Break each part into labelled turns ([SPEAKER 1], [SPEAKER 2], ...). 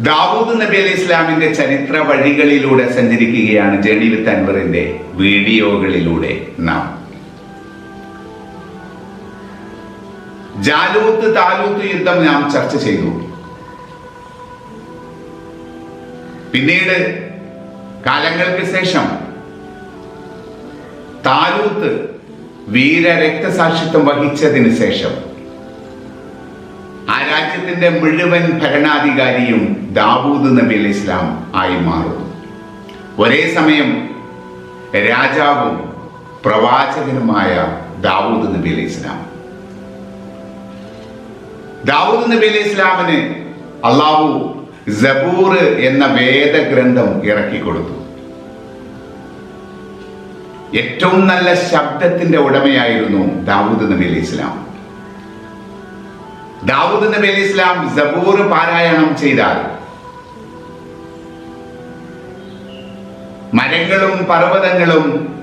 [SPEAKER 1] ദാവൂദ് നബി അലൈഹി ഇസ്ലാമിന്റെ ചരിത്ര വഴികളിലൂടെ സഞ്ചരിക്കുകയാണ് ജേണി വിത്ത് അൻവറിന്റെ വീഡിയോകളിലൂടെ നാം. ജാലൂത്ത് താലൂത്ത് യുദ്ധം നാം ചർച്ച ചെയ്തു. പിന്നീട് കാലങ്ങൾക്ക് ശേഷം താലൂത്ത് വീര രക്തസാക്ഷിത്വം വഹിച്ചതിന് ശേഷം രാജ്യത്തിന്റെ മുഴുവൻ ഭരണാധികാരിയും ദാവൂദ് നബി അലി ഇസ്ലാം ആയി മാറും. ഒരേ സമയം രാജാവും പ്രവാചകനുമായ ദാവൂദ് നബി അലി ഇസ്ലാം. ദാവൂദ് നബി അലി ഇസ്ലാമിന് അള്ളാഹു ജബൂർ എന്ന വേദഗ്രന്ഥം ഇറക്കി കൊടുത്തു. ഏറ്റവും നല്ല ശബ്ദത്തിന്റെ ഉടമയായിരുന്നു ദാവൂദ് നബി അലി ഇസ്ലാം. ദാവൂദ് നബി അലി ഇസ്ലാം സബൂർ പാരായണം ചെയ്താൽ മരങ്ങളും പർവതങ്ങളും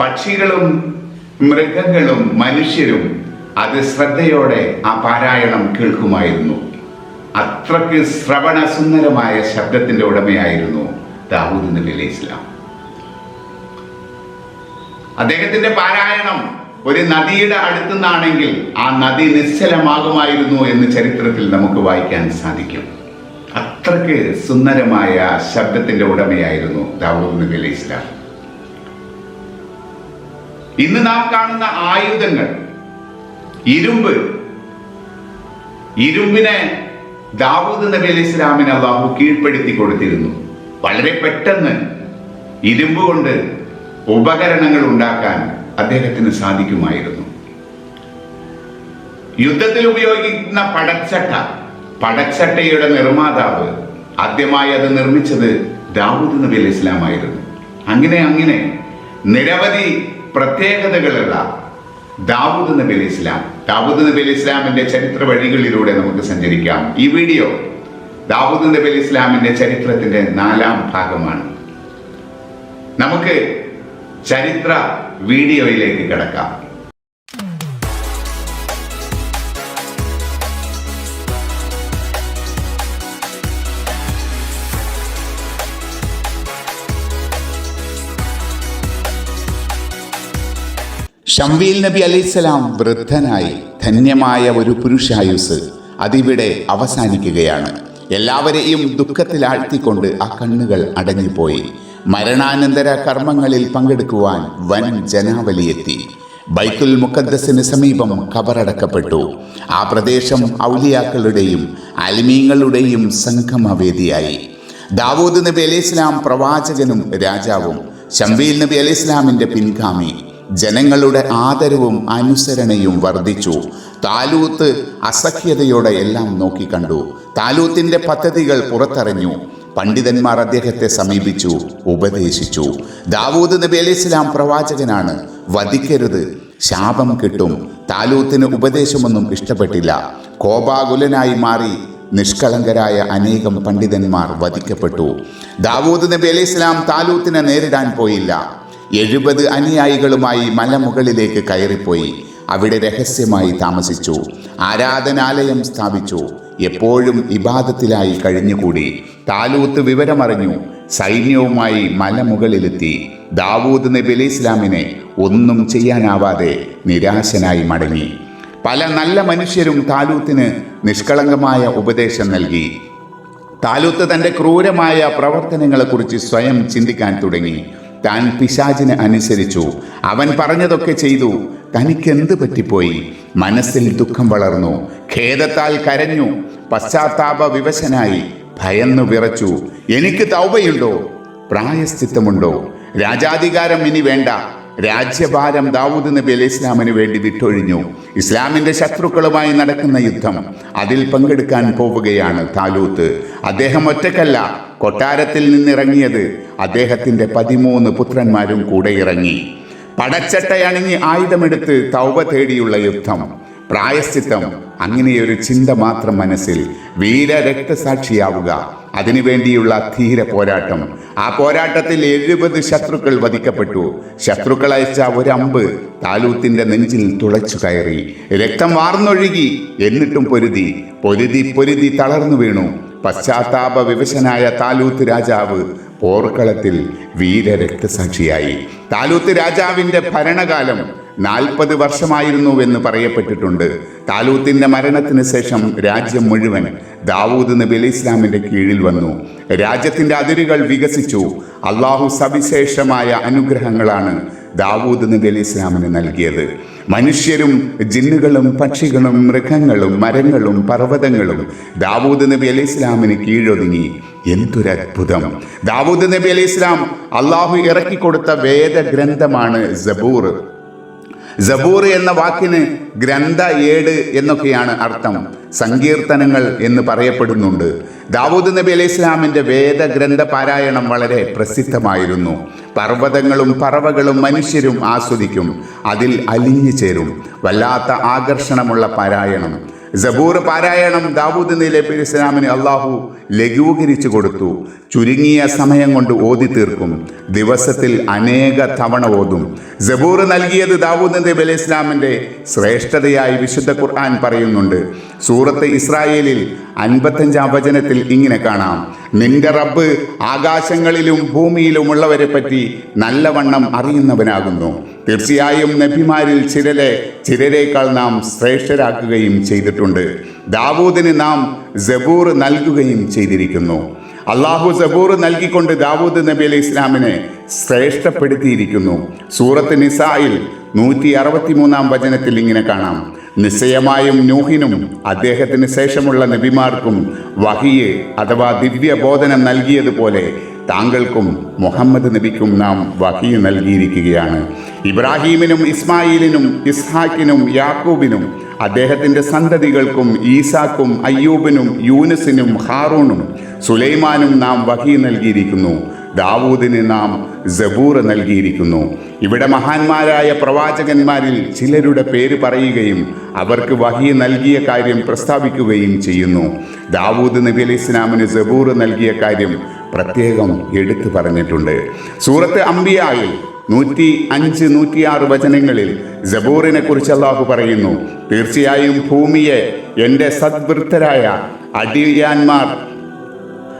[SPEAKER 1] പക്ഷികളും മൃഗങ്ങളും മനുഷ്യരും അത് ശ്രദ്ധയോടെ ആ പാരായണം കേൾക്കുമായിരുന്നു. അത്രയ്ക്ക് ശ്രവണ സുന്ദരമായ ശബ്ദത്തിന്റെ ഉടമയായിരുന്നു ദാവൂദ് നബി അലൈഹി ഇസ്ലാം. അദ്ദേഹത്തിന്റെ പാരായണം ഒരു നദിയുടെ അടുത്തുനിന്നാണെങ്കിൽ ആ നദി നിശ്ചലമാകുമായിരുന്നു എന്ന് ചരിത്രത്തിൽ നമുക്ക് വായിക്കാൻ സാധിക്കും. അത്രയ്ക്ക് സുന്ദരമായ ശബ്ദത്തിന്റെ ഉടമയായിരുന്നു ദാവൂദ് നബി അലൈഹി ഇസ്ലാം. ഇന്ന് നാം കാണുന്ന ആയുധങ്ങൾ ഇരുമ്പ് ഇരുമ്പിനെ ദാവൂദ് നബി അലൈഹി ഇസ്ലാമിന് അള്ളാഹു കീഴ്പ്പെടുത്തി കൊടുത്തിരുന്നു. വളരെ പെട്ടെന്ന് ഇരുമ്പ് കൊണ്ട് ഉപകരണങ്ങൾ ഉണ്ടാക്കാൻ അദ്ദേഹത്തിന് സാധിക്കുമായിരുന്നു. യുദ്ധത്തിൽ ഉപയോഗിക്കുന്ന പടച്ചട്ട പടച്ചട്ടയുടെ നിർമ്മാതാവ് ആദ്യമായി അത് നിർമ്മിച്ചത് ദാവൂദ് നബി അലി ഇസ്ലാം ആയിരുന്നു. അങ്ങനെ അങ്ങനെ നിരവധി പ്രത്യേകതകളുള്ള ദാവൂദ് നബി അലി ഇസ്ലാം ദാവൂദ് നബി അലി ഇസ്ലാമിന്റെ ചരിത്ര വഴികളിലൂടെ നമുക്ക് സഞ്ചരിക്കാം. ഈ വീഡിയോ ദാവൂദ് നബി അലി ഇസ്ലാമിന്റെ ചരിത്രത്തിന്റെ നാലാം ഭാഗമാണ്. നമുക്ക് ചരിത്ര വീഡിയോയിലേക്ക് കിടക്കാം. ഷംവീൽ നബി അലൈഹിസ്സലാം വൃദ്ധനായി ധന്യമായ ഒരു പുരുഷായുസ് അതിവിടെ അവസാനിക്കുകയാണ്. എല്ലാവരെയും ദുഃഖത്തിലാഴ്ത്തിക്കൊണ്ട് ആ കണ്ണുകൾ അടഞ്ഞുപോയി. മരണാനന്തര കർമ്മങ്ങളിൽ പങ്കെടുക്കുവാൻ വൻ ജനാവലിയെത്തി ബൈത്തുൽ മുക്കദ്സിന് സമീപം കബറടക്കപ്പെട്ടു. ആ പ്രദേശം ഔലിയാക്കളുടെയും അലിമീങ്ങളുടെയും സംഗമവേദിയായി. ദാവൂദ് നബി അലൈഹി ഇസ്ലാം പ്രവാചകനും രാജാവും ഷംവീൽ നബി അലൈഹി ഇസ്ലാമിന്റെ പിൻഗാമി. ജനങ്ങളുടെ ആദരവും അനുസരണയും വർദ്ധിച്ചു. താലൂത്ത് അസഖ്യതയോടെ എല്ലാം നോക്കിക്കണ്ടു. താലൂത്തിന്റെ പദ്ധതികൾ പുറത്തറിഞ്ഞു. പണ്ഡിതന്മാർ അദ്ദേഹത്തെ സമീപിച്ചു ഉപദേശിച്ചു. ദാവൂദ് നബി അലൈഹി ഇസ്ലാം പ്രവാചകനാണ്. വധിക്കരുത്. ശാപം കിട്ടും. താലൂത്തിന് ഉപദേശമൊന്നും ഇഷ്ടപ്പെട്ടില്ല. കോപാകുലനായി മാറി നിഷ്കളങ്കരായ അനേകം പണ്ഡിതന്മാർ വധിക്കപ്പെട്ടു. ദാവൂദ് നബി അലൈഹി ഇസ്ലാം താലൂത്തിനെ നേരിടാൻ പോയില്ല. എഴുപത് അനുയായികളുമായി മലമുകളിലേക്ക് കയറിപ്പോയി. അവിടെ രഹസ്യമായി താമസിച്ചു. ആരാധനാലയം സ്ഥാപിച്ചു. എപ്പോഴും ഇബാദത്തിലായി കഴിഞ്ഞുകൂടി. താലൂത്ത് വിവരമറിഞ്ഞു. സൈന്യവുമായി മലമുകളിലെത്തി. ദാവൂദ് നബി അലി ഇസ്ലാമിനെ ഒന്നും ചെയ്യാനാവാതെ നിരാശനായി മടങ്ങി. പല നല്ല മനുഷ്യരും താലൂത്തിന് നിഷ്കളങ്കമായ ഉപദേശം നൽകി. താലൂത്ത് തന്റെ ക്രൂരമായ പ്രവർത്തനങ്ങളെക്കുറിച്ച് സ്വയം ചിന്തിക്കാൻ തുടങ്ങി. താൻ പിശാചിന് അനുസരിച്ചു. അവൻ പറഞ്ഞതൊക്കെ ചെയ്തു. തനിക്കെന്ത് പറ്റിപ്പോയി? മനസ്സിൽ ദുഃഖം വളർന്നു. ഖേദത്താൽ കരഞ്ഞു. പശ്ചാത്താപ വിവശനായി. ഭയന്നു വിറച്ചു. എനിക്ക് തൗബയുണ്ടോ? പ്രായശ്ചിത്തമുണ്ടോ രാജാധികാരം ഇനി വേണ്ട. രാജ്യഭാരം ദാവൂദ് നബി അലൈഹി ഇസ്ലാമിന് വേണ്ടി വിട്ടൊഴിഞ്ഞു. ഇസ്ലാമിന്റെ ശത്രുക്കളുമായി നടക്കുന്ന യുദ്ധം അതിൽ പങ്കെടുക്കാൻ പോവുകയാണ് താലൂത്ത്. അദ്ദേഹം ഒറ്റക്കല്ല കൊട്ടാരത്തിൽ നിന്നിറങ്ങിയത്. അദ്ദേഹത്തിന്റെ പതിമൂന്ന് പുത്രന്മാരും കൂടെ ഇറങ്ങി. പടച്ചട്ടയണിഞ്ഞ് ആയുധമെടുത്ത് തൗബ തേടിയുള്ള യുദ്ധം. പ്രായശ്ചിത്തം അങ്ങനെയൊരു ചിന്ത മാത്രം മനസ്സിൽ വീര രക്തസാക്ഷിയാവുക അതിനുവേണ്ടിയുള്ള ധീര പോരാട്ടം. ആ പോരാട്ടത്തിൽ എഴുപത് ശത്രുക്കൾ വധിക്കപ്പെട്ടു. ശത്രുക്കൾ അയച്ച ഒരമ്പ് താലൂത്തിന്റെ നെഞ്ചിൽ തുളച്ചു കയറി. രക്തം വാർന്നൊഴുകി എന്നിട്ടും പൊരുതി. പൊരുതി പൊരുതി തളർന്നു വീണു. പശ്ചാത്താപ വിവശനായ താലൂത്ത് രാജാവ് പോർക്കളത്തിൽ വീര രക്തസാക്ഷിയായി താലൂത്ത് രാജാവിന്റെ ഭരണകാലം നാൽപ്പത് വർഷമായിരുന്നുവെന്ന് പറയപ്പെട്ടിട്ടുണ്ട്. താലൂത്തിന്റെ മരണത്തിന് ശേഷം രാജ്യം മുഴുവൻ ദാവൂദ് നബി അലി ഇസ്ലാമിന്റെ കീഴിൽ വന്നു. രാജ്യത്തിന്റെ അതിരുകൾ വികസിച്ചു. അള്ളാഹു സവിശേഷമായ അനുഗ്രഹങ്ങളാണ് ദാവൂദ് നബി അലി ഇസ്ലാമിന് നൽകിയത്. മനുഷ്യരും ജിന്നുകളും പക്ഷികളും മൃഗങ്ങളും മരങ്ങളും പർവതങ്ങളും ദാവൂദ് നബി അലി ഇസ്ലാമിന് കീഴൊതുങ്ങി. എന്തൊരത്ഭുതം ദാവൂദ് നബി അലി ഇസ്ലാം അള്ളാഹു ഇറക്കിക്കൊടുത്ത വേദഗ്രന്ഥമാണ് സബൂർ. സബൂർ എന്ന വാക്കിന് ഗ്രന്ഥ ഏട് എന്നൊക്കെയാണ് അർത്ഥം. സങ്കീർത്തനങ്ങൾ എന്ന് പറയപ്പെടുന്നുണ്ട്. ദാവൂദ് നബി അലൈഹി ഇസ്ലാമിന്റെ വേദഗ്രന്ഥ പാരായണം വളരെ പ്രസിദ്ധമായിരുന്നു. പർവതങ്ങളും പറവകളും മനുഷ്യരും ആസ്വദിക്കും. അതിൽ അലിഞ്ഞു ചേരും. വല്ലാത്ത ആകർഷണമുള്ള പാരായണം. സബൂർ പാരായണം ദാവൂദ് നബി ഇസ്ലാമിന് അള്ളാഹു ലഘൂകരിച്ചു കൊടുത്തു. ചുരുങ്ങിയ സമയം കൊണ്ട് ഓതി തീർക്കും ദിവസത്തിൽ അനേക തവണ ഓതും. സബൂർ നൽകിയത് ദാവൂദ് നബി അലൈഹി ഇസ്ലാമിന്റെ ശ്രേഷ്ഠതയായി വിശുദ്ധ ഖുർആൻ പറയുന്നുണ്ട്. സൂറത്ത് ഇസ്രായേലിൽ അൻപത്തഞ്ചാം വചനത്തിൽ ഇങ്ങനെ കാണാം. നിന്റെ റബ്ബ് ആകാശങ്ങളിലും ഭൂമിയിലുമുള്ളവരെ പറ്റി നല്ലവണ്ണം അറിയുന്നവനാകുന്നു. തീർച്ചയായും നബിമാരിൽ ചിലരെ ചിലരേക്കാൾ നാം ശ്രേഷ്ഠരാക്കുകയും ചെയ്തിട്ടുണ്ട്. ദാവൂദിന് നാം ജബൂർ നൽകുകയും ചെയ്തിരിക്കുന്നു. അള്ളാഹു സബൂർ നൽകിക്കൊണ്ട് ദാവൂദ് നബി അലൈഹി ഇസ്ലാമിനെ ശ്രേഷ്ഠപ്പെടുത്തിയിരിക്കുന്നു. സൂറത്ത് നിസായിൽ നൂറ്റി അറുപത്തി മൂന്നാം വചനത്തിൽ ഇങ്ങനെ കാണാം. നിശ്ചയമായും നൂഹിനും അദ്ദേഹത്തിന് ശേഷമുള്ള നബിമാർക്കും വഹിയെ അഥവാ ദിവ്യബോധനം നൽകിയതുപോലെ താങ്കൾക്കും മുഹമ്മദ് നബിക്കും നാം വഹി നൽകിയിരിക്കുകയാണ്. ഇബ്രാഹീമിനും ഇസ്മായിലിനും ഇസ്ഹാക്കിനും യാക്കൂബിനും അദ്ദേഹത്തിന്റെ സന്തതികൾക്കും ഈസാക്കും അയ്യൂബിനും യൂനസിനും ഹാറൂണും സുലൈമാനും നാം വഹി നൽകിയിരിക്കുന്നു. ദാവൂദിന് നാം ജബൂർ നൽകിയിരിക്കുന്നു. ഇവിടെ മഹാന്മാരായ പ്രവാചകന്മാരിൽ ചിലരുടെ പേര് പറയുകയും അവർക്ക് വഹി നൽകിയ കാര്യം പ്രസ്താവിക്കുകയും ചെയ്യുന്നു. ദാവൂദ് നബി അലി ഇസ്ലാമിന് ജബൂർ നൽകിയ കാര്യം പ്രത്യേകം എടുത്തു പറഞ്ഞിട്ടുണ്ട്. സൂറത്ത് അംബിയായിൽ നൂറ്റി അഞ്ച് നൂറ്റിയാറ് വചനങ്ങളിൽ ജബൂറിനെ കുറിച്ച് അള്ളാഹു പറയുന്നു. തീർച്ചയായും ഭൂമിയെ എന്റെ സദ്വൃത്തരായ അടിയാന്മാർ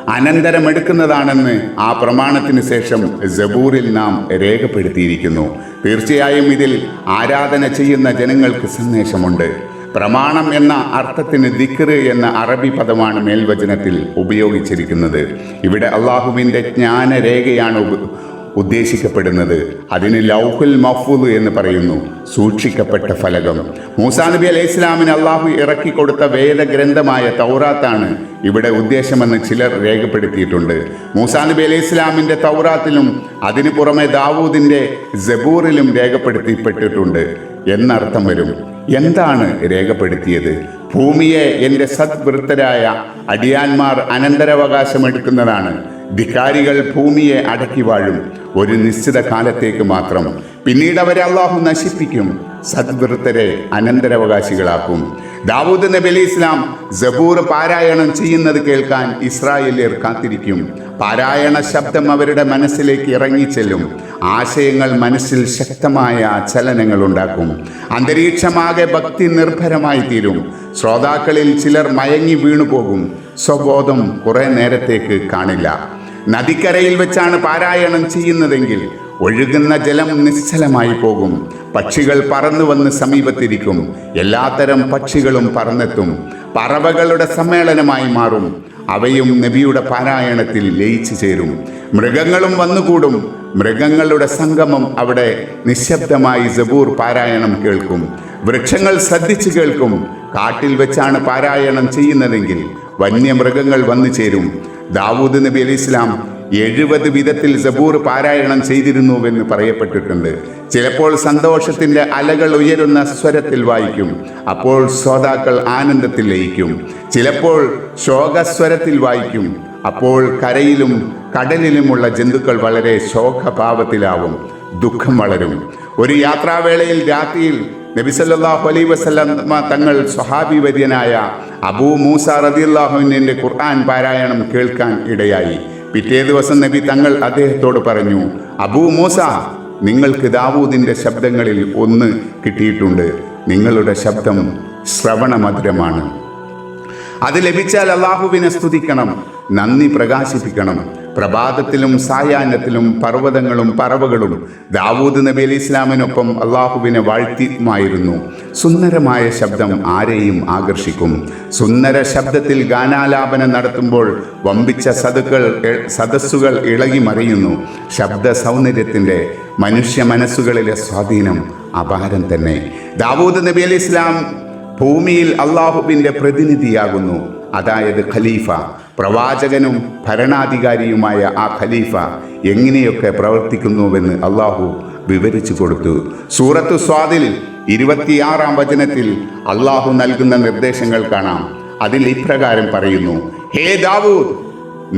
[SPEAKER 1] അനന്തരമെടുക്കുന്നതാണെന്ന് ആ പ്രമാണത്തിന് ശേഷം ജബൂറിൽ നാം രേഖപ്പെടുത്തിയിരിക്കുന്നു. തീർച്ചയായും ഇതിൽ ആരാധന ചെയ്യുന്ന ജനങ്ങൾക്ക് സന്ദേശമുണ്ട്. പ്രമാണം എന്ന അർത്ഥത്തിന് ദിക്റ് എന്ന അറബി പദമാണ് മേൽവചനത്തിൽ ഉപയോഗിച്ചിരിക്കുന്നത്. ഇവിടെ അള്ളാഹുവിന്റെ ജ്ഞാനരേഖയാണ് ഉദ്ദേശിക്കപ്പെടുന്നത്. അതിന് ലൗഹുൽ മഫൂദ് എന്ന് പറയുന്നു. സൂക്ഷിക്കപ്പെട്ട ഫലകം. മൂസാ നബി അലൈഹി ഇസ്ലാമിന് അള്ളാഹു ഇറക്കിക്കൊടുത്ത വേദഗ്രന്ഥമായ തൗറാത്താണ് ഇവിടെ ഉദ്ദേശമെന്ന് ചിലർ രേഖപ്പെടുത്തിയിട്ടുണ്ട്. മൂസാ നബി അലൈഹി ഇസ്ലാമിന്റെ തൗറാത്തിലും അതിനു പുറമെ ദാവൂദിന്റെ ജബൂറിലും രേഖപ്പെടുത്തിപ്പെട്ടിട്ടുണ്ട്. എന്നർത്ഥം വരും. എന്താണ് രേഖപ്പെടുത്തിയത്? ഭൂമിയെ എന്റെ സദ്വൃത്തരായ അടിയാന്മാർ അനന്തരാവകാശമെടുക്കുന്നതാണ്. ധിക്കാരികൾ ഭൂമിയെ അടക്കി വാഴും. ഒരു നിശ്ചിത കാലത്തേക്ക് മാത്രം. പിന്നീട് അവരെ അള്ളാഹു നശിപ്പിക്കും. സദ്വൃത്തരെ അനന്തരാവകാശികളാക്കും. ദാവൂദ് നബി അലി ഇസ്ലാം ജബൂർ പാരായണം ചെയ്യുന്നത് കേൾക്കാൻ ഇസ്രായേലിയർ കാത്തിരിക്കും. പാരായണ ശബ്ദം അവരുടെ മനസ്സിലേക്ക് ഇറങ്ങിച്ചെല്ലും. ആശയങ്ങൾ മനസ്സിൽ ശക്തമായ ചലനങ്ങൾ ഉണ്ടാക്കും. അന്തരീക്ഷമാകെ ഭക്തി നിർഭരമായി തീരും. ശ്രോതാക്കളിൽ ചിലർ മയങ്ങി വീണുപോകും. സ്വബോധം കുറെ നേരത്തേക്ക് കാണില്ല. നദിക്കരയിൽ വെച്ചാണ് പാരായണം ചെയ്യുന്നതെങ്കിൽ ഒഴുകുന്ന ജലം നിശ്ചലമായി പോകും. പക്ഷികൾ പറന്നു വന്ന് സമീപത്തിരിക്കും. എല്ലാത്തരം പക്ഷികളും പറന്നെത്തും. പറവകളുടെ സമ്മേളനമായി മാറും. അവയും നബിയുടെ പാരായണത്തിൽ ലയിച്ചു ചേരും. മൃഗങ്ങളും വന്നുകൂടും. മൃഗങ്ങളുടെ സംഗമം അവിടെ നിശബ്ദമായി ജബൂർ പാരായണം കേൾക്കും. വൃക്ഷങ്ങൾ ശ്രദ്ധിച്ചു കേൾക്കും. കാട്ടിൽ വെച്ചാണ് പാരായണം ചെയ്യുന്നതെങ്കിൽ വന്യമൃഗങ്ങൾ വന്നു ചേരും. ദാവൂദ് നബി അലി ഇസ്ലാം എഴുപത് വിധത്തിൽ സബൂർ പാരായണം ചെയ്തിരുന്നുവെന്ന് പറയപ്പെട്ടിട്ടുണ്ട്. ചിലപ്പോൾ സന്തോഷത്തിന്റെ അലകൾ ഉയരുന്ന സ്വരത്തിൽ വായിക്കും. അപ്പോൾ ശ്രോതാക്കൾ ആനന്ദത്തിൽ ലയിക്കും. ചിലപ്പോൾ ശോകസ്വരത്തിൽ വായിക്കും. അപ്പോൾ കരയിലും കടലിലുമുള്ള ജന്തുക്കൾ വളരെ ശോകഭാവത്തിലാവും. ദുഃഖം വളരും. ഒരു യാത്രാവേളയിൽ രാത്രിയിൽ നബിസല്ലാഹു അലൈ വസ്ലമ തങ്ങൾ സ്വഹാബി വര്യനായ അബൂ മൂസ റദിയുല്ലാഹുവിന്റെ ഖുർആൻ പാരായണം കേൾക്കാൻ ഇടയായി. പിറ്റേ ദിവസം നബി തങ്ങൾ അദ്ദേഹത്തോട് പറഞ്ഞു അബൂ മൂസ നിങ്ങൾക്ക് ദാവൂദിന്റെ ശബ്ദങ്ങളിൽ ഒന്ന് കിട്ടിയിട്ടുണ്ട്. നിങ്ങളുടെ ശബ്ദം ശ്രവണമധുരമാണ്. അത് ലഭിച്ചാൽ അള്ളാഹുവിനെ സ്തുതിക്കണം. നന്ദി പ്രകാശിപ്പിക്കണം. പ്രഭാതത്തിലും സായാഹ്നത്തിലും പർവതങ്ങളും പറവകളും ദാവൂദ് നബി അലി ഇസ്ലാമിനൊപ്പം അള്ളാഹുവിനെ വാഴ്ത്തിയുമായിരുന്നു. സുന്ദരമായ ശബ്ദം ആരെയും ആകർഷിക്കും. സുന്ദര ശബ്ദത്തിൽ ഗാനാലാപനം നടത്തുമ്പോൾ വമ്പിച്ച സതുക്കൾ സദസ്സുകൾ ഇളകി മറിയുന്നു. ശബ്ദ സൗന്ദര്യത്തിന്റെ മനുഷ്യ മനസ്സുകളിലെ സ്വാധീനം അപാരം തന്നെ. ദാവൂദ് നബി അലി ഇസ്ലാം ഭൂമിയിൽ അള്ളാഹുവിന്റെ പ്രതിനിധിയാകുന്നു. അതായത് ഖലീഫ. പ്രവാചകനും ഭരണാധികാരിയുമായ ആ ഖലീഫ എങ്ങനെയൊക്കെ പ്രവർത്തിക്കുന്നുവെന്ന് അള്ളാഹു വിവരിച്ചു കൊടുത്തു. സൂറത്ത് സ്വാദിൽ ഇരുപത്തിയാറാം വചനത്തിൽ അള്ളാഹു നൽകുന്ന നിർദ്ദേശങ്ങൾ കാണാം. അതിൽ ഇപ്രകാരം പറയുന്നു ഹേ ദാവൂദ്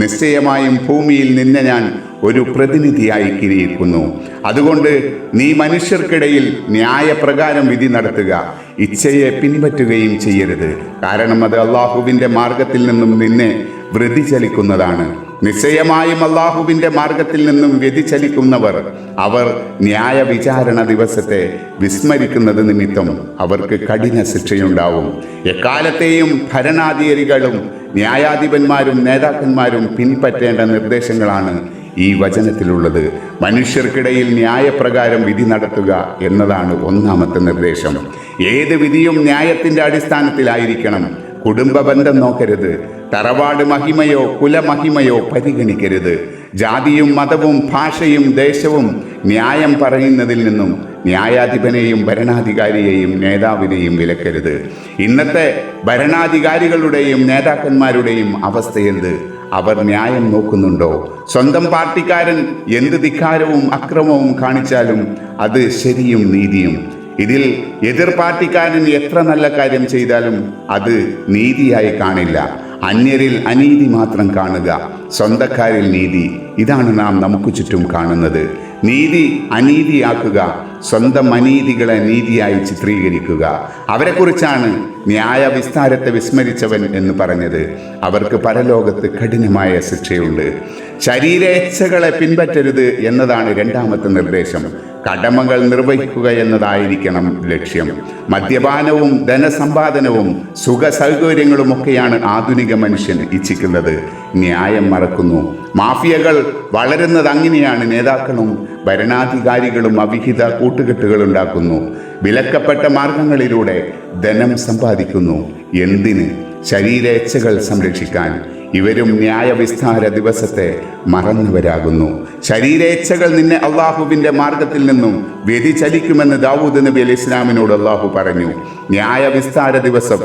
[SPEAKER 1] നിശ്ചയമായും ഭൂമിയിൽ നിന്നെ ഞാൻ ഒരു പ്രതിനിധിയായി കിരിയിരിക്കുന്നു അതുകൊണ്ട് നീ മനുഷ്യർക്കിടയിൽ ന്യായപ്രകാരം വിധി നടത്തുക. ഇച്ഛയെ പിൻപറ്റുകയും ചെയ്യരുത്. കാരണം അത് അള്ളാഹുവിന്റെ മാർഗത്തിൽ നിന്നും നിന്നെ വൃതിചലിക്കുന്നതാണ് നിശ്ചയമായും അള്ളാഹുവിന്റെ മാർഗത്തിൽ നിന്നും വ്യതിചലിക്കുന്നവർ അവർ ന്യായ വിചാരണ ദിവസത്തെ വിസ്മരിക്കുന്നത് നിമിത്തം അവർക്ക് കഠിന ശിക്ഷയുണ്ടാവും. എക്കാലത്തെയും ഭരണാധികാരികളും ന്യായാധിപന്മാരും നേതാക്കന്മാരും പിൻപറ്റേണ്ട നിർദ്ദേശങ്ങളാണ് ഈ വചനത്തിലുള്ളത്. മനുഷ്യർക്കിടയിൽ ന്യായപ്രകാരം വിധി നടത്തുക എന്നതാണ് ഒന്നാമത്തെ നിർദ്ദേശം. ഏത് വിധിയും ന്യായത്തിന്റെ അടിസ്ഥാനത്തിലായിരിക്കണം. കുടുംബ ബന്ധം നോക്കരുത്. തറവാട് മഹിമയോ കുലമഹിമയോ പരിഗണിക്കരുത്. ജാതിയും മതവും ഭാഷയും ദേശവും ന്യായം പറയുന്നതിൽ നിന്നും ന്യായാധിപനെയും ഭരണാധികാരിയെയും നേതാവിനെയും വിലക്കരുത്. ഇന്നത്തെ ഭരണാധികാരികളുടെയും നേതാക്കന്മാരുടെയും അവസ്ഥയെന്ത് അവർ ന്യായം നോക്കുന്നുണ്ടോ? സ്വന്തം പാർട്ടിക്കാരൻ എന്ത് ധിക്കാരവും അക്രമവും കാണിച്ചാലും അത് ശരിയും നീതിയും. ഇതിൽ എതിർ പാർട്ടിക്കാരൻ എത്ര നല്ല കാര്യം ചെയ്താലും അത് നീതിയായി കാണില്ല. അന്യരിൽ അനീതി മാത്രം കാണുക. സ്വന്തക്കാരിൽ നീതി. ഇതാണ് നാം നമുക്ക് ചുറ്റും കാണുന്നത്. നീതി അനീതിയാക്കുക. സ്വന്തം അനീതികളെ നീതിയായി ചിത്രീകരിക്കുക. അവരെക്കുറിച്ചാണ് ന്യായ വിസ്താരത്തെ വിസ്മരിച്ചവൻ എന്ന് പറഞ്ഞത്. അവർക്ക് പരലോകത്ത് കഠിനമായ ശിക്ഷയുണ്ട്. ശരീരേച്ഛകളെ പിൻപറ്റരുത് എന്നതാണ് രണ്ടാമത്തെ നിർദ്ദേശം. കടമകൾ നിർവഹിക്കുക എന്നതായിരിക്കണം ലക്ഷ്യം. മദ്യപാനവും ധനസമ്പാദനവും സുഖ സൗകര്യങ്ങളുമൊക്കെയാണ് ആധുനിക മനുഷ്യൻ ഇച്ഛിക്കുന്നത്. ന്യായം മറക്കുന്നു. മാഫിയകൾ വളരുന്നത് അങ്ങനെയാണ് നേതാക്കളും ഭരണാധികാരികളും അവിഹിത കൂട്ടുകെട്ടുകൾ ഉണ്ടാക്കുന്നു വിലക്കപ്പെട്ട മാർഗങ്ങളിലൂടെ ധനം സമ്പാദിക്കുന്നു. എന്തിന്? ശരീരേച്ഛകൾ സംരക്ഷിക്കാൻ. ഇവരും ന്യായവിസ്താര ദിവസത്തെ മറന്നവരാകുന്നു. ശരീരേച്ഛകൾ നിന്നെ അള്ളാഹുവിന്റെ മാർഗത്തിൽ നിന്നും വ്യതിചലിക്കുമെന്ന് ദാവൂദ് നബി അലി ഇസ്ലാമിനോട് അള്ളാഹു പറഞ്ഞു. ന്യായവിസ്താര ദിവസം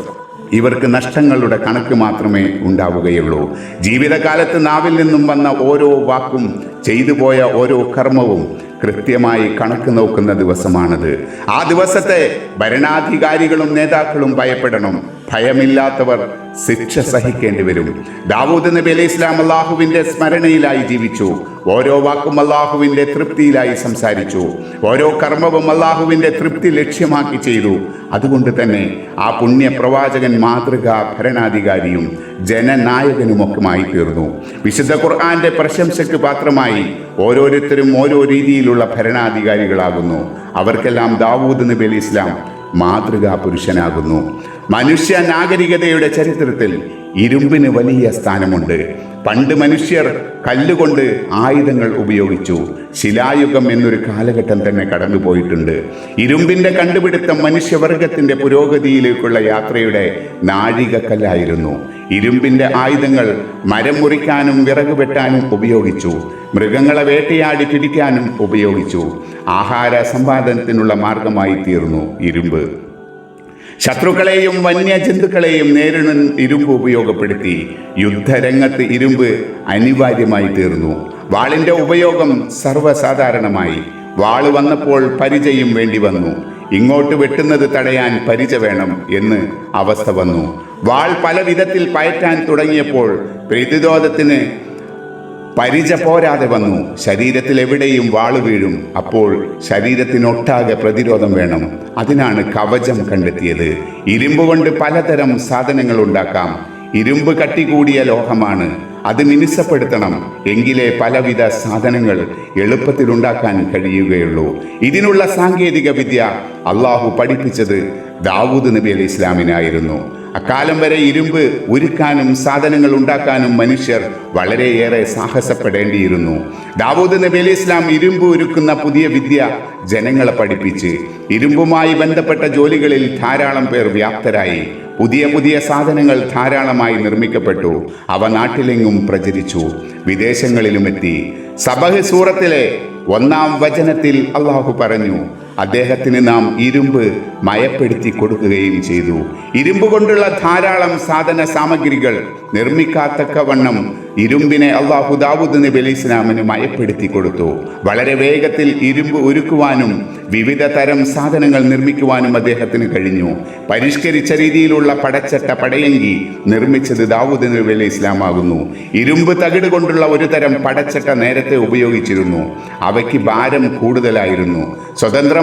[SPEAKER 1] ഇവർക്ക് നഷ്ടങ്ങളുടെ കണക്ക് മാത്രമേ ഉണ്ടാവുകയുള്ളൂ. ജീവിതകാലത്ത് നാവിൽ നിന്നും വന്ന ഓരോ വാക്കും ചെയ്തു പോയ ഓരോ കർമ്മവും കൃത്യമായി കണക്ക് നോക്കുന്ന ദിവസമാണത്. ആ ദിവസത്തെ ഭരണാധികാരികളും നേതാക്കളും ഭയപ്പെടണം. ഭയമില്ലാത്തവർ ശിക്ഷ സഹിക്കേണ്ടി വരും. ദാവൂദ് നബി അലൈഹി ഇസ്ലാം അള്ളാഹുവിന്റെ സ്മരണയിലായി ജീവിച്ചു. ഓരോ വാക്കും അള്ളാഹുവിന്റെ തൃപ്തിയിലായി സംസാരിച്ചു. ഓരോ കർമ്മവും അള്ളാഹുവിന്റെ തൃപ്തി ലക്ഷ്യമാക്കി ചെയ്തു. അതുകൊണ്ട് തന്നെ ആ പുണ്യ പ്രവാചകൻ മാതൃകാ ഭരണാധികാരിയും ജനനായകനുമൊക്കെമായി തീർന്നു. വിശുദ്ധ ഖുർആാന്റെ പ്രശംസയ്ക്ക് പാത്രമായി ഓരോരുത്തരും ഓരോ രീതിയിലുള്ള ഭരണാധികാരികളാകുന്നു. അവർക്കെല്ലാം ദാവൂദ് നബി അലി ഇസ്ലാം മാതൃകാ പുരുഷനാകുന്നു. മനുഷ്യ നാഗരികതയുടെ ചരിത്രത്തിൽ ഇരുമ്പിന് വലിയ സ്ഥാനമുണ്ട്. പണ്ട് മനുഷ്യർ കല്ലുകൊണ്ട് ആയുധങ്ങൾ ഉപയോഗിച്ചു. ശിലായുഗം എന്നൊരു കാലഘട്ടം തന്നെ കടന്നുപോയിട്ടുണ്ട്. ഇരുമ്പിന്റെ കണ്ടുപിടുത്തം മനുഷ്യവർഗത്തിന്റെ പുരോഗതിയിലേക്കുള്ള യാത്രയുടെ നാഴികക്കല്ലായിരുന്നു. ഇരുമ്പിന്റെ ആയുധങ്ങൾ മരം മുറിക്കാനും വിറക് വെട്ടാനും ഉപയോഗിച്ചു. മൃഗങ്ങളെ വേട്ടയാടി പിടിക്കാനും ഉപയോഗിച്ചു. ആഹാര സമ്പാദനത്തിനുള്ള മാർഗമായി തീർന്നു ഇരുമ്പ്. ശത്രുക്കളെയും വന്യജന്തുക്കളെയും നേരിടാൻ ഇരുമ്പ് ഉപയോഗപ്പെടുത്തി യുദ്ധരംഗത്ത് ഇരുമ്പ് അനിവാര്യമായി തീർന്നു. വാളിന്റെ ഉപയോഗം സർവസാധാരണമായി. വാൾ വന്നപ്പോൾ പരിചയം വേണ്ടി വന്നു. ഇങ്ങോട്ട് വെട്ടുന്നത് തടയാൻ പരിച വേണം എന്ന് അവസ്ഥ വന്നു. വാൾ പല വിധത്തിൽ പയറ്റാൻ തുടങ്ങിയപ്പോൾ പ്രതിരോധത്തിന് പരിച പോരാതെ വന്നു. ശരീരത്തിൽ എവിടെയും വാൾ വീഴും. അപ്പോൾ ശരീരത്തിനൊട്ടാകെ പ്രതിരോധം വേണം. അതിനാണ് കവചം കണ്ടെത്തിയത്. ഇരുമ്പ് കൊണ്ട് പലതരം സാധനങ്ങൾ ഉണ്ടാക്കാം. ഇരുമ്പ് കട്ടി കൂടിയ ലോഹമാണ്. അത് മിനുസപ്പെടുത്തണം. എങ്കിലേ പലവിധ സാധനങ്ങൾ എളുപ്പത്തിൽ ഉണ്ടാക്കാൻ കഴിയുകയുള്ളൂ. ഇതിനുള്ള സാങ്കേതിക വിദ്യ അള്ളാഹു പഠിപ്പിച്ചത് ദാവൂദ് നബി അലി ഇസ്ലാമിനായിരുന്നു. അക്കാലം വരെ ഇരുമ്പ് ഉരുക്കാനും സാധനങ്ങൾ ഉണ്ടാക്കാനും മനുഷ്യർ വളരെയേറെ സാഹസപ്പെടേണ്ടിയിരുന്നു. ദാവൂദ് നബി അലി ഇസ്ലാം ഇരുമ്പ് ഉരുക്കുന്ന പുതിയ വിദ്യ ജനങ്ങളെ പഠിപ്പിച്ച് ഇരുമ്പുമായി ബന്ധപ്പെട്ട ജോലികളിൽ ധാരാളം പേർ വ്യാപ്തരായി പുതിയ പുതിയ സാധനങ്ങൾ ധാരാളമായി നിർമ്മിക്കപ്പെട്ടു. അവ നാട്ടിലെങ്ങും പ്രചരിച്ചു. വിദേശങ്ങളിലും എത്തി സബഹ് സൂറത്തിലെ ഒന്നാം വചനത്തിൽ അള്ളാഹു പറഞ്ഞു അദ്ദേഹത്തിന് നാം ഇരുമ്പ് മയപ്പെടുത്തി കൊടുക്കുകയും ചെയ്തു. ഇരുമ്പ് കൊണ്ടുള്ള ധാരാളം സാധന സാമഗ്രികൾ നിർമ്മിക്കാത്തക്കവണ്ണം ഇരുമ്പിനെ അള്ളാഹു ദാവൂദ് നബി അലി ഇസ്ലാമിന് മയപ്പെടുത്തി കൊടുത്തു. വളരെ വേഗത്തിൽ ഇരുമ്പ് ഒരുക്കുവാനും വിവിധ തരം സാധനങ്ങൾ നിർമ്മിക്കുവാനും അദ്ദേഹത്തിന് കഴിഞ്ഞു. പരിഷ്കരിച്ച രീതിയിലുള്ള പടച്ചട്ട പടയങ്കി നിർമ്മിച്ചത് ദാവൂദ് നബി അലി ഇസ്ലാം ആകുന്നു. ഇരുമ്പ് തകിട് കൊണ്ടുള്ള ഒരു തരം പടച്ചട്ട നേരത്തെ ഉപയോഗിച്ചിരുന്നു. അവയ്ക്ക് ഭാരം കൂടുതലായിരുന്നു.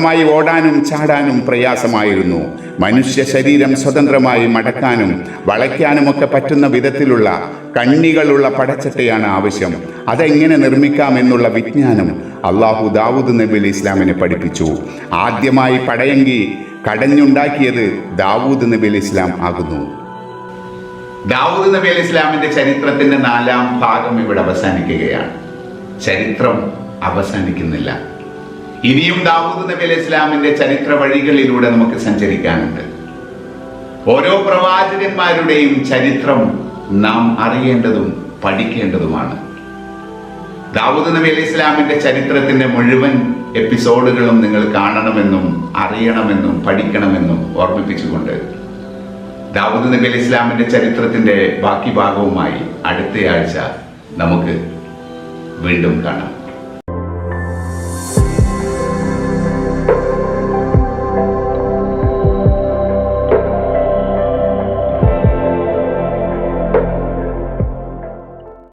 [SPEAKER 1] സ്വതന്ത്രമായി ഓടാനും ചാടാനും പ്രയാസമായിരുന്നു. മനുഷ്യ ശരീരം സ്വതന്ത്രമായി മടക്കാനും വളയ്ക്കാനുമൊക്കെ പറ്റുന്ന വിധത്തിലുള്ള കണ്ണികളുള്ള പടച്ചട്ടയാണ് ആവശ്യം. അതെങ്ങനെ നിർമ്മിക്കാമെന്നുള്ള വിജ്ഞാനം അള്ളാഹു ദാവൂദ് നബി ഇസ്ലാമിനെ പഠിപ്പിച്ചു. ആദ്യമായി പടയങ്കി കടഞ്ഞുണ്ടാക്കിയത് ദാവൂദ് നബി ഇസ്ലാം ആകുന്നു. ദാവൂദ് നബി അലി ഇസ്ലാമിന്റെ ചരിത്രത്തിന്റെ നാലാം ഭാഗം ഇവിടെ അവസാനിക്കുകയാണ്. ചരിത്രം അവസാനിക്കുന്നില്ല. ഇനിയും ദാവൂദ് നബി അലി ഇസ്ലാമിന്റെ ചരിത്ര വഴികളിലൂടെ നമുക്ക് സഞ്ചരിക്കാനുണ്ട്. ഓരോ പ്രവാചകന്മാരുടെയും ചരിത്രം നാം അറിയേണ്ടതും പഠിക്കേണ്ടതുമാണ്. ദാവൂദ് നബി അലി ഇസ്ലാമിന്റെ ചരിത്രത്തിന്റെ മുഴുവൻ എപ്പിസോഡുകളും നിങ്ങൾ കാണണമെന്നും അറിയണമെന്നും പഠിക്കണമെന്നും ഓർമ്മിപ്പിച്ചുകൊണ്ട് ദാവൂദ് നബി അലി ഇസ്ലാമിന്റെ ചരിത്രത്തിന്റെ ബാക്കി ഭാഗവുമായി അടുത്തയാഴ്ച നമുക്ക് വീണ്ടും കാണാം.